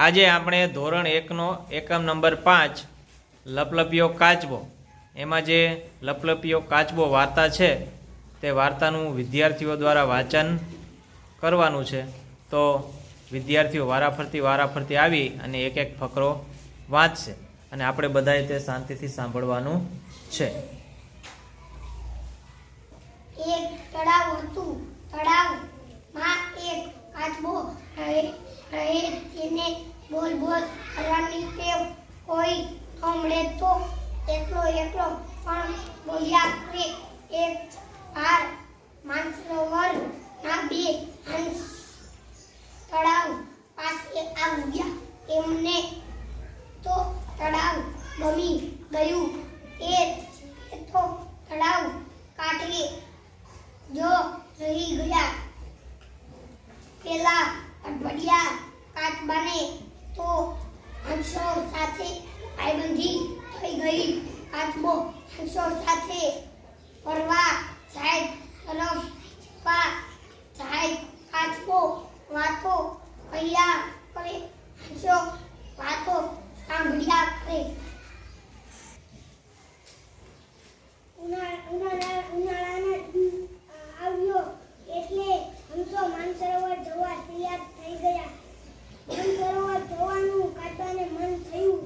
આજે આપણે ધોરણ એકનો એકમ નંબર પાંચ, લપલપિયો કાચબો. એમાં જે લપલપિયો કાચબો વાર્તા છે, તે વાર્તાનું વિદ્યાર્થીઓ દ્વારા વાંચન કરવાનું છે. તો વિદ્યાર્થીઓ વારાફરતી વારાફરતી આવી અને એક એક ફકરો વાંચશે. અને આપણે બધાએ તે શાંતિથી સાંભળવાનું છે. તળાવ હતું. તળાવમાં એક કાચબો રહે રહે, તેને બોલ બોલ કરવાની ટેવ કોઈ ન તો એકલો એકલો પણ બોલ્યા કરે. એક વાર માનસરોવર ના બે હંસ તળાવ પાસે આવ્યા. તેમને તો તળાવ ગમી ગયું. એ તો તળાવ કાઢી જો રહી ગયા. પેલા અઠવાડિયા કાચબાને તો આન્સર સાથે ભાઈબંધી થઈ ગઈ. પાંચમો આન્સર સાથે ફરવા જાય તરફ પા જાય કાચબો વાતો કહ્યા કરે હંસો વાતો સાંભળ્યા કરે ઉનાળા ઉનાળા ઉનાળાનો દી આવ્યો એટલે હંસો માનસરોવર જવા તૈયાર થઈ ગયા માનસરોવર જવાનું કાચબાને મન થયું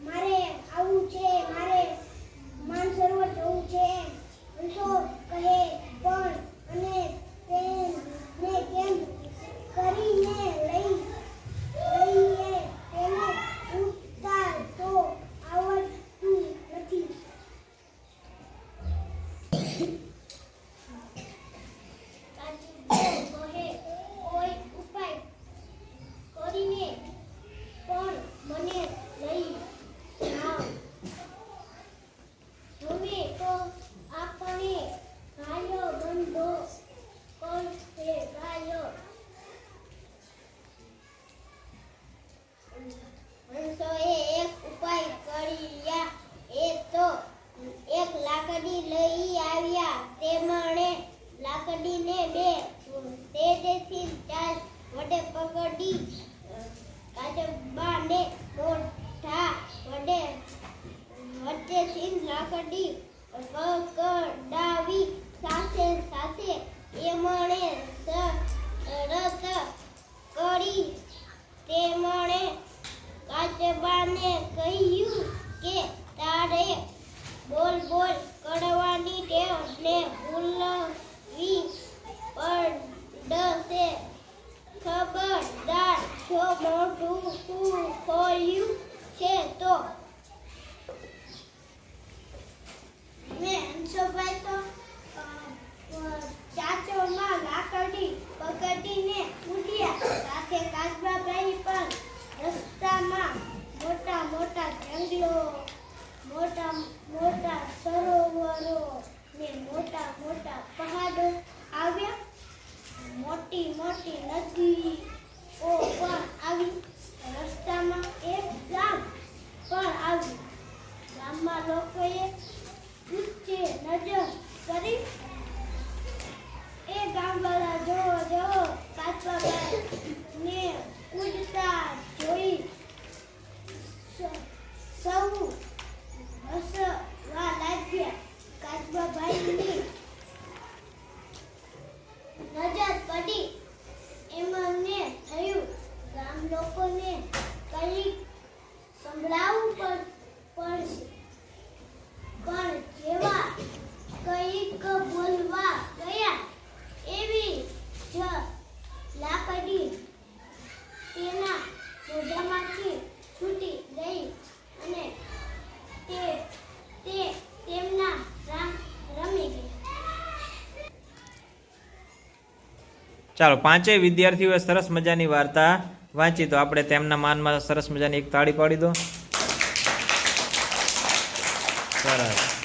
મારે આવવું છે મારે માનસરોવર જવું છે હંસો કહે પણ અને તેને કેમ કરીને લઈ લઈએ તેને ઉઠતા તો આવડતું નથી કહે કોઈ ઉપાય કરીને પણ મને લઈ જાઓ હવે તો આપણે ગાયો બંધો કરશે ગાયો હંસોએ એક ઉપાય કર્યા એ તો એક લાકડી લઈ આવ્યા તેમણે લાકડીને બે તેજથી ચાલ પકડી કાચબાને મોઢા વડે વચ્ચેથી લાકડી પકડાવી સાથે સાથે એમણે સરસ કરી તેમણે કાચબાને કહ્યું કે તારે બોલ બોલ કરવાની ટેવ ને ભૂલવી પડશે ખબરદાર જો મોઢું તું ખોલ્યું છે તો મેં હંસોભાઈ તો અ, અ, ચાચોમાં લાકડી પકડીને ઉડ્યા સાથે કાચબાભાઈ પણ રસ્તામાં મોટા મોટા જંગલો મોટા મોટા સરોવરો ને મોટા મોટા પહાડો આવ્યા. મોટી મોટી નદીઓ પણ આવી રસ્તામાં એક ગામ પણ આવ્યું ગામમાં લોકોએ ઊંચે નજર કરી એ ગામવાળા જો જો કાચબાભાઈ ને ઉડતા જોઈ સ- સૌ હસવા લાગ્યા કાચબાભાઈની નજર પડી એમને થયું ગામ લોકોને કંઈક સંભળાવવું પડ- પડશે પણ જેવા કંઈક બોલવા ગયા એવી જ લાકડી તેના મોઢામાંથી છૂટી ગઈ અને તે તે તેમના રામ રમી ગઈ ચાલો, પાંચેય વિદ્યાર્થીઓએ સરસ મજાની વાર્તા વાંચી, તો આપણે તેમના માનમાં સરસ મજાની એક તાળી પાડી દો. સરસ.